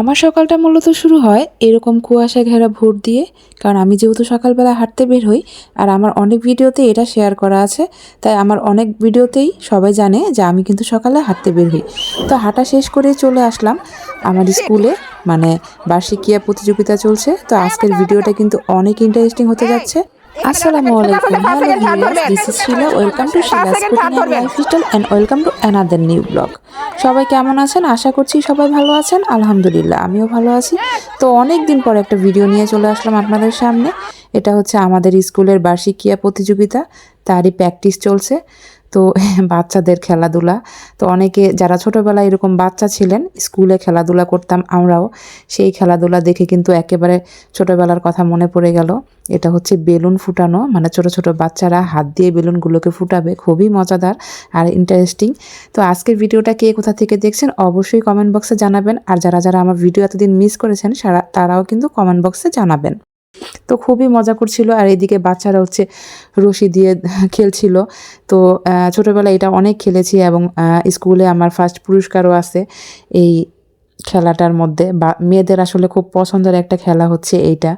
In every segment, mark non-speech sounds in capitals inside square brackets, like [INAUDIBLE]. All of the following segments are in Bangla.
আমার সকালটা মূলত শুরু হয় এরকম কুয়াশা ঘেরা ভোর দিয়ে, কারণ আমি যেহেতু সকালবেলা হাঁটতে বের হই আর আমার অনেক ভিডিওতে এটা শেয়ার করা আছে, তাই আমার অনেক ভিডিওতেই সবাই জানে যে আমি কিন্তু সকালে হাঁটতে বের হই। তো হাঁটা শেষ করে চলে আসলাম আমার স্কুলে মানে বার্ষিক ক্রিয়া প্রতিযোগিতা চলছে, তো আজকের ভিডিওটা কিন্তু অনেক ইন্টারেস্টিং হতে যাচ্ছে। আসসালামু আলাইকুম, hello viewers this is Shila welcome to Shila's lifestyle welcome to another new blog সবাই কেমন আছেন? আশা করছি সবাই ভালো আছেন। আলহামদুলিল্লাহ, আমিও ভালো আছি। তো অনেক দিন পর একটা ভিডিও নিয়ে চলে আসলাম আপনাদের সামনে। এটা হচ্ছে আমাদের স্কুলের বার্ষিক ক্রিয়া প্রতিযোগিতা। তারই প্র্যাকটিস চলছে। তো [LAUGHS] বাচ্চাদের খেলাধুলা। তো অনেকে যারা ছোটোবেলায় এরকম বাচ্চা ছিলেন, স্কুলে খেলাধুলা করতাম আমরাও। সেই খেলাধুলা দেখে কিন্তু একেবারে ছোটোবেলার কথা মনে পড়ে গেল। এটা হচ্ছে বেলুন ফুটানো মানে ছোট ছোট বাচ্চারা হাত দিয়ে বেলুনগুলোকে ফুটাবে। খুবই মজাদার আর ইন্টারেস্টিং তো আজকের ভিডিওটা কে কোথা থেকে দেখছেন অবশ্যই কমেন্ট বক্সে জানাবেন। আর যারা যারা আমার ভিডিও এতদিন মিস করেছেন, সারা, তারাও কিন্তু কমেন্ট বক্সে জানাবেন। তো খুবই মজা করছিল। আর এদিকে বাচ্চারা হচ্ছে রশি দিয়ে খেলছিল। তো ছোটবেলায় এটা অনেক খেলেছি এবং স্কুলে আমার ফার্স্ট পুরস্কারও আছে এই খেলাটার মধ্যে। বা মেয়েদের আসলে খুব পছন্দের একটা খেলা হচ্ছে এইটা।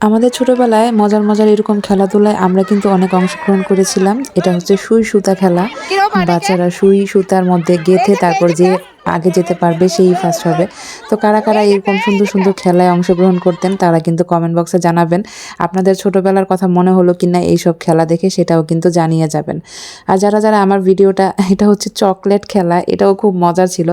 আমাদের ছোটবেলায় মজার মজার এরকম খেলাধুলায় আমরা কিন্তু অনেক অংশগ্রহণ করেছিলাম। এটা হচ্ছে সুই সুতা খেলা। বাচ্চারা সুই সুতার মধ্যে গেথে তারপর যে আগে যেতে পারবে, সেই ফার্স্ট হবে। তো কারা কারা এরকম সুন্দর সুন্দর খেলায় অংশগ্রহণ করতেন, তারা কিন্তু কমেন্ট বক্সে জানাবেন। আপনাদের ছোটবেলার কথা মনে হলো কি না এইসব খেলা দেখে, সেটাও কিন্তু জানিয়ে যাবেন। আর যারা যারা আমার ভিডিওটা, এটা হচ্ছে চকলেট খেলা, এটাও খুব মজার ছিল।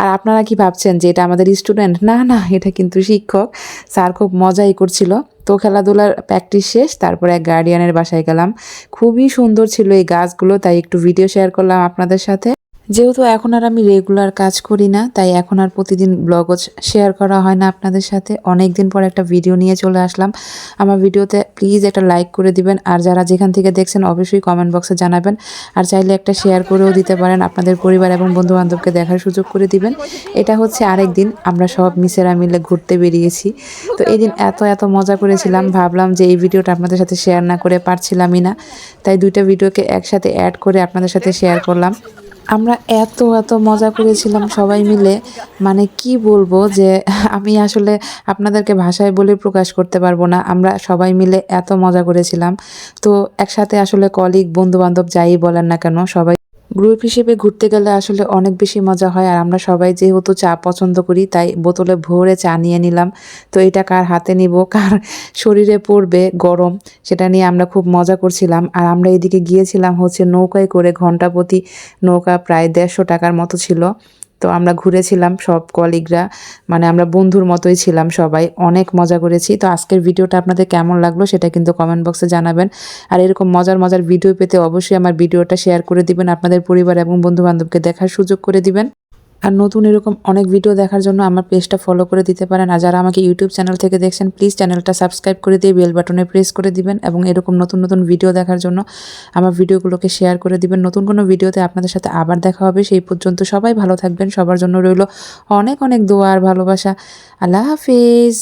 আর আপনারা কি ভাবছেন যে এটা আমাদের স্টুডেন্ট না না, এটা কিন্তু শিক্ষক। স্যার খুব মজাই করছিল। তো খেলাধুলার প্র্যাকটিস শেষ, তারপরে এক গার্ডিয়ানের বাসায় গেলাম। খুবই সুন্দর ছিল এই গাছগুলো, তাই একটু ভিডিও শেয়ার করলাম আপনাদের সাথে। যেহেতু এখন আর আমি রেগুলার কাজ করি না, তাই এখন আর প্রতিদিন ব্লগও শেয়ার করা হয় না আপনাদের সাথে। অনেক দিন পর একটা ভিডিও নিয়ে চলে আসলাম। আমার ভিডিওতে প্লিজ একটা লাইক করে দিবেন, আর যারা যেখান থেকে দেখছেন অবশ্যই কমেন্ট বক্সে জানাবেন, আর চাইলে একটা শেয়ার করেও দিতে পারেন, আপনাদের পরিবার এবং বন্ধু বান্ধবকে দেখার সুযোগ করে দিবেন। এটা হচ্ছে আরেক দিন আমরা সব মিসেরা মিলে ঘুরতে বেরিয়েছি। তো এই দিন এত এত মজা করেছিলাম, ভাবলাম যে এই ভিডিওটা আপনাদের সাথে শেয়ার না করে পারছিলামই না। তাই দুইটা ভিডিওকে একসাথে অ্যাড করে আপনাদের সাথে শেয়ার করলাম। আমরা এত এত মজা করেছিলাম সবাই মিলে। মানে কি বলব যে, আমি আসলে আপনাদেরকে ভাষায় বলে প্রকাশ করতে পারব না। আমরা সবাই মিলে এত মজা করেছিলাম। তো একসাথে আসলে কলিগ বন্ধু বান্ধব যাই বলেন না কেন, সবাই গ্রুপ হিসেবে ঘুরতে গেলে আসলে অনেক বেশি মজা হয়। আর আমরা সবাই যেহেতু চা পছন্দ করি, তাই বোতলে ভরে চা নিয়ে নিলাম। তো এটা কার হাতে নিব, কার শরীরে পড়বে গরম, সেটা নিয়ে আমরা খুব মজা করছিলাম। আর আমরা এদিকে গিয়েছিলাম হচ্ছে নৌকায় করে ঘণ্টা প্রতি নৌকা প্রায় দেড়শো টাকার মতো ছিল। তো আমরা ঘুরেছিলাম সব কলিগরা মানে আমরা বন্ধুর মতোই ছিলাম সবাই, অনেক মজা করেছি। তো আজকের ভিডিওটা আপনাদের কেমন লাগল সেটা কিন্তু কমেন্ট বক্সে জানাবেন। আর এরকম মজার মজার ভিডিও পেতে অবশ্যই আমার ভিডিওটা শেয়ার করে দিবেন আপনাদের পরিবার এবং বন্ধুবান্ধবকে দেখার সুযোগ করে দিবেন। আর নতুন এরকম অনেক ভিডিও দেখার জন্য আমার পেজটা ফলো করে দিতে পারেন। আর যারা আমাকে ইউটিউব চ্যানেল থেকে দেখছেন প্লিজ চ্যানেলটা সাবস্ক্রাইব করে দিয়ে বেল বাটনে প্রেস করে দিবেন এবং এরকম নতুন নতুন ভিডিও দেখার জন্য আমার ভিডিওগুলোকে শেয়ার করে দিবেন। নতুন কোনো ভিডিওতে আপনাদের সাথে আবার দেখা হবে। সেই পর্যন্ত সবাই ভালো থাকবেন। সবার জন্য রইল অনেক অনেক দোয়া আর ভালোবাসা। আল্লাহ হাফিজ।